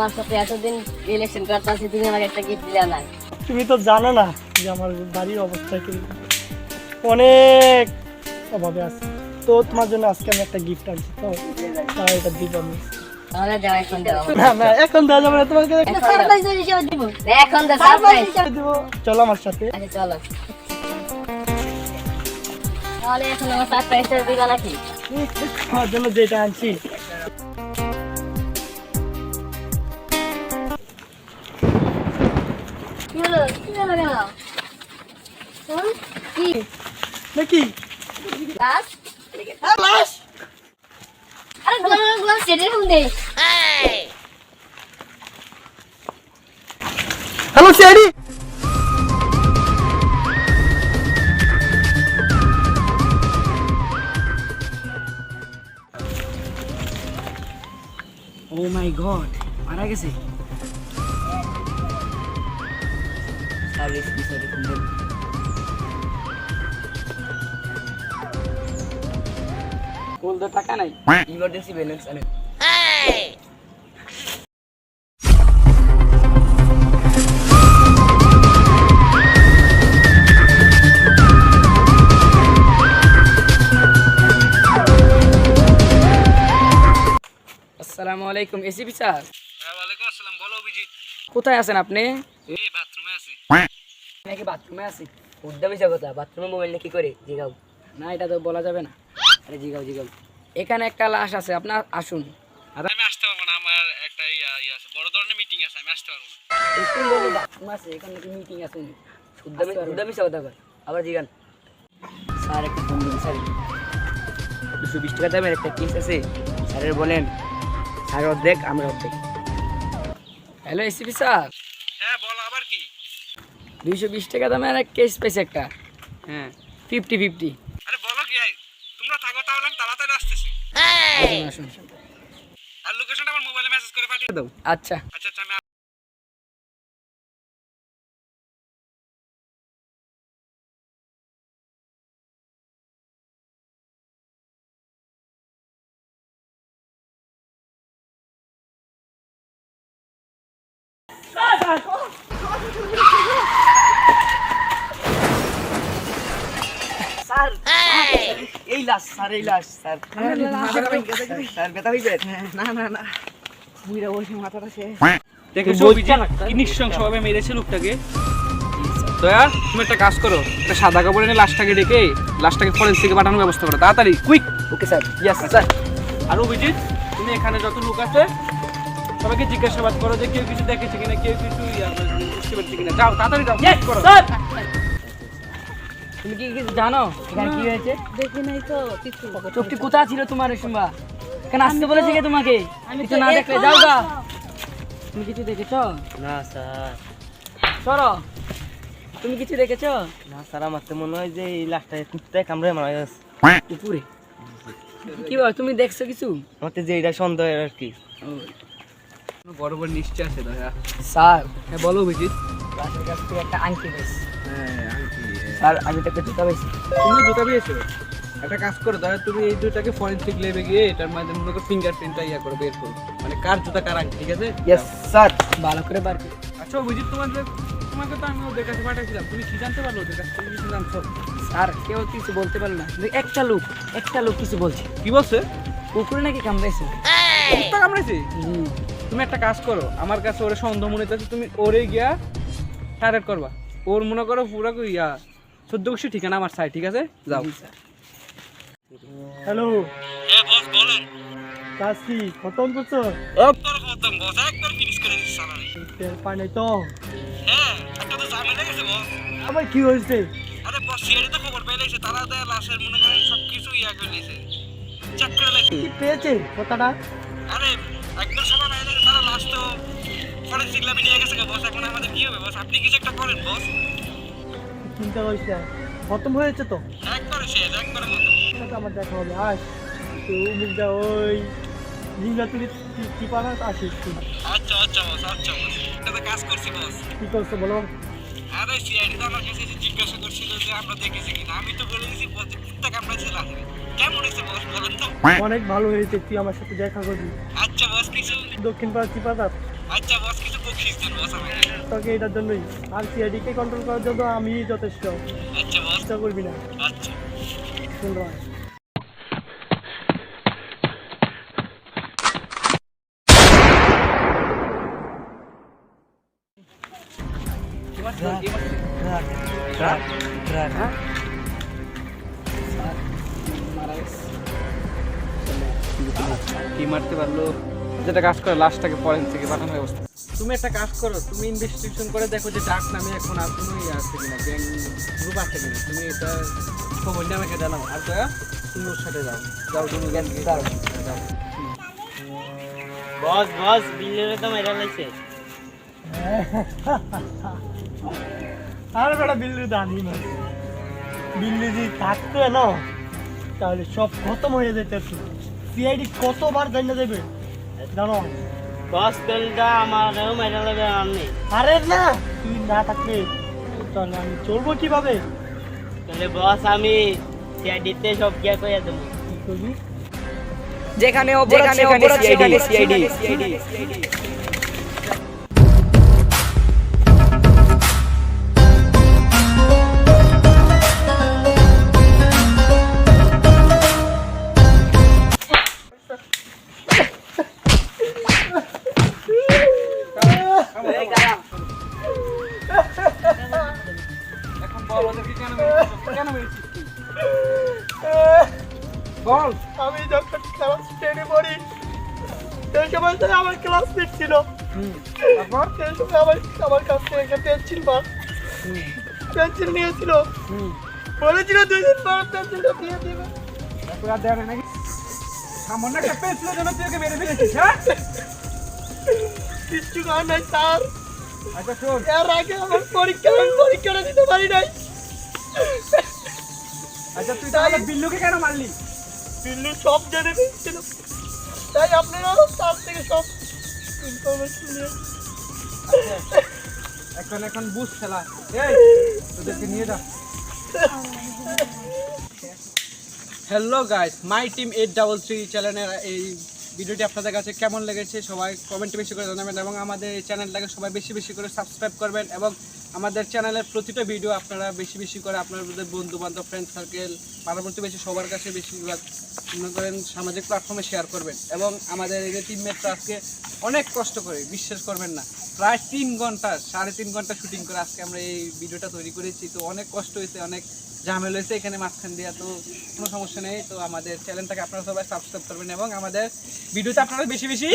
তোমার সাথে এতদিন ইলেকশন করতে আছি তুমি আমাকে একটা গিফট দিলে না। তুমি তো জানো না যে আমার বাড়ির অবস্থা কি অনেক অভাবে আছে। তো তোমার জন্য আজকে আমি একটা গিফট আনছি। তো তাই এটা দিব আমি। এখন দেওয়া যাবে না তোমাকে এখন দিব। এখন তো সারপ্রাইজ দিব। চলো আমার সাথে। আচ্ছা চলো। তাহলে এখন আমার সারপ্রাইজটা দিবা নাকি? আমার জন্য যেটা আনছি নাকি হ্যাঁ, লাশ আরে গোল সেটে hello CID oh my god মারা গেছে। কোল তো টাকা নাই। ইমার্জেন্সি ব্যালেন্স আনে। আসসালামু আলাইকুম এসিপি স্যার। হ্যাঁ ওয়ালাইকুম আসসালাম বলো অভিজিৎ। কোথায় আছেন আপনি? এই বাথরুমে আছি। নাকি বাথরুমে আছি? উদ্যা বিষয় কথা বাথরুমে মোবাইল নিয়ে কি করে? জিগাও। না এটা তো বলা যাবে না। আরে জিগাও জিগাও। এখানে একটা লাশ আছে আপনার আসুন। আমি আসতে পারব না আমার একটা ইয়া ইয়া আছে। বড় ধরনের মিটিং আছে আমি আসতে পারব না। বাথরুম আছে এখানে নাকি মিটিং আছে শুদ্ধ বিষয় কথা কয়। আবার জিগান। স্যার একটা ফোন দিন স্যার। দুশো বিশ টাকা দামের একটা কেস আছে। স্যারের বলেন স্যার অর্ধেক আমরা অর্ধেক। Hello ACP sir. দুইশো বিশ টাকা দামের এক কেস পেয়েছে একটা। হ্যাঁ। ফিফটি ফিফটি আরে বলো কি তোমরা থাকো তাহলে আমি তাড়াতাড়ি আসতেছি। আসুন আসুন। আর লোকেশনটা আমার মোবাইলে মেসেজ করে পাঠিয়ে দাও। আচ্ছা। আচ্ছা আচ্ছা আমি এই! লাশ স্যার এই লাশ স্যার। স্যার ব্যথা হয়েছে না না না বুইরা বসে মাথাটা সে অভিজিৎ কি নৃশংসভাবে মেরেছে লোকটাকে। দয়া তুমি একটা কাজ করো। একটা সাদা কাপড় এনে লাশটাকে ডেকে লাশটাকে ফরেন্সিকে পাঠানোর ব্যবস্থা করো। তাড়াতাড়ি quick okay sir. Yes sir. আর অভিজিৎ তুমি এখানে যত লোক আছে সবাইকে জিজ্ঞাসাবাদ করো যে কেউ কিছু দেখেছে কিনা কেউ কিছু বুঝতে পারছে কিনা। যাও তাড়াতাড়ি যাও করো। তুমি কি কিছু জানো? এখানে কি হয়েছে? দেখি নাই তো কিছু। চোখটি কোথায় ছিল তোমার শুনবা? কেন আসতে বলেছে কে তোমাকে? কিছু না দেখলে যাও গা। তুমি কিছু দেখেছ? না স্যার। সরো তুমি কিছু দেখেছ? না স্যার আমার তো মনে হয় যে এই লাশটা কুত্তায় কামড়ে মারা গেছে। উপরে কি বল তুমি দেখছ কিছু? আমার তো যে এটা সন্দেহ আর কি। বড় বড় নিশ্চয় আছে দয়া স্যার। হ্যাঁ বলো কাছ থেকে একটা আংটি হ্যাঁ আংটি। স্যার আমি তো একটা জুতা পেয়েছি তুমি জুতা পেয়েছ একটা কাজ করো দাদা তুমি এই দুটাকে ফরেন্সিক লেবে গিয়ে এটার মাধ্যমে মনে করো ফিঙ্গারপ্রিন্টটা ইয়া করো বের করো। মানে কার জুতা কার আংটি ঠিক আছে? ইয়েস স্যার ভালো করে বার করে। আচ্ছা অভিজিৎ তোমাদের তোমাকে তো আমি ওদের কাছে পাঠাইছিলাম। তুমি কি জানতে পারল ওদের কাছ থেকে কিছু জানছো? স্যার কেউ কিছু বলতে পারল না। একটা লোক একটা লোক কিছু বলছে। কি বলছে? কুকুরে নাকি কামড়াইছে? কামড়েছে হুম। তুমি একটা কাজ করো আমার কাছে ওরে সন্দেহ মনে হচ্ছে তুমি ওরে গিয়া টার্গেট করবা। ওর মনে করো পুরো ইয়া চোদ্দ ঠিকানা আমার সাই ঠিক আছে? যাও। হ্যালো হ্যাঁ বস বলেন। কাজ কি খতম করছ? একবার খতম বস একবার ফিনিশ করে সালামি তেল পানি তো। হ্যাঁ একটা তো ঝামেলা গেছে বস। আবার কি হয়েছে? আরে বস সিআইডি তো খবর পেয়ে লাইছে তারা দেয় লাশের মনে করেন সব কিছু ইয়া করে লাইছে চেক করে লাইছে কি পেয়েছে কথাটা? আরে একদম সবাই নাই তারা লাশ তো ফরেন্সিক ল্যাবে নিয়ে গেছে বস এখন আমাদের কি হবে বস? আপনি কিছু একটা করেন বস। চিন্তা হয়েছে খতম হয়েছে তো। আমার দেখা হবে। আস তো মুখটা ওই টিপানা আসিস তুই। আচ্ছা আচ্ছা বস আচ্ছা বস। এটা কাজ করছি বস। কি করছ বলো? আরে সিআইডি তো আমার কাছে জিজ্ঞাসা করছিল যে আমরা দেখেছি কিনা। আমি তো বলে দিয়েছি বলতে কুত্তা কামড়াইছে কেমন হয়েছে বস বলেন তো। অনেক ভালো হয়েছে তুই আমার সাথে দেখা করবি। আচ্ছা বস কিছু দক্ষিণ পাড়া চিপাতা আচ্ছা বস কিছু বকশিস দেন বস আমাকে। তোকে এটার জন্যই। আর সিআইডি কে কন্ট্রোল করার জন্য আমি যথেষ্ট। আচ্ছা বস চেষ্টা করবি না। আচ্ছা। শুন রয়। কি মারতে পারল? যেটা কাজ করে লাশটাকে ফরেন্সিকে পাঠানোর ব্যবস্থা। তুমি একটা কাজ করো তুমি ইনভেস্টিগেশন করে দেখো যে ডাক নামে এখন আর কোনো ইয়ে আছে কিনা গ্যাং গ্রুপ আছে কিনা। তুমি এটা খবর নিয়ে আমাকে জানাও। আর দয়া তুমি ওর সাথে যাও। যাও তুমি গ্যাং যাও। বস বস বিল্লের তো মেরা লাইছে আর বেটা বিল্লু দানি না। বিল্লু যদি থাকতো না তাহলে সব খতম হয়ে যেত। সিআইডি কতবার জানিয়ে দেবে? জানো বস তেলটা আমারও মেরা লাগে আর নেই আরে না তুই না থাকলে তাহলে আমি চলবো কীভাবে? তাহলে বস আমি সিআইডিতে সব গিয়া কইয়া দেবো। কি করবি? যেখানে অপরাধ সেখানে সিআইডি বল আমি যখন ক্লাস টেনে পড়ি সেই সময় তো আমার ক্লাসমেট ছিল। তারপর? সেই সময় আমার আমার কাছ থেকে একটা পেন্সিল বার। পেন্সিল নিয়েছিল। বলেছিল দুই দিন পর পেন্সিলটা দিয়ে দিবে। দেওয়া নাকি? সামান্য একটা পেন্সিলের জন্য তুই ওকে মেরে ফেলেছিস হ্যাঁ? কিচ্ছু করার নাই স্যার আচ্ছা শোন। এর আগে আমার পরীক্ষা আমি পরীক্ষাটা দিতে পারি নাই। আচ্ছা তুই তাহলে বিল্লুকে কেন মারলি? বিল্লু সব জেনে ফেলছিল। তাই আপনারা তার থেকে সব ইনফরমেশন নিয়ে এখন এখন বুঝ খেলা এই তোদেরকে নিয়ে যা। Hello guys my team eight double three চ্যানেলের এই ভিডিওটি আপনাদের কাছে কেমন লেগেছে সবাই কমেন্ট বেশি করে জানাবেন এবং আমাদের এই চ্যানেলটাকে সবাই বেশি বেশি করে সাবস্ক্রাইব করবেন এবং আমাদের চ্যানেলের প্রতিটা ভিডিও আপনারা বেশি বেশি করে আপনাদের বন্ধু বান্ধব ফ্রেন্ড সার্কেল পাড়া প্রতিবেশী সবার কাছে বেশিরভাগ মনে করেন সামাজিক প্ল্যাটফর্মে শেয়ার করবেন। এবং আমাদের এই যে টিমমেটরা আজকে অনেক কষ্ট করে, বিশ্বাস করবেন না। প্রায় তিন ঘণ্টা, সাড়ে তিন ঘণ্টা শুটিং করে আজকে আমরা এই ভিডিওটা তৈরি করেছি। তো অনেক কষ্ট হয়েছে, অনেক ঝামেলা হয়েছে এখানে মাঝখান দিয়ে, তো কোনো সমস্যা নেই। তো আমাদের চ্যানেলটাকে আপনারা সবাই সাবস্ক্রাইব করবেন এবং আমাদের ভিডিওতে আপনারা বেশি বেশি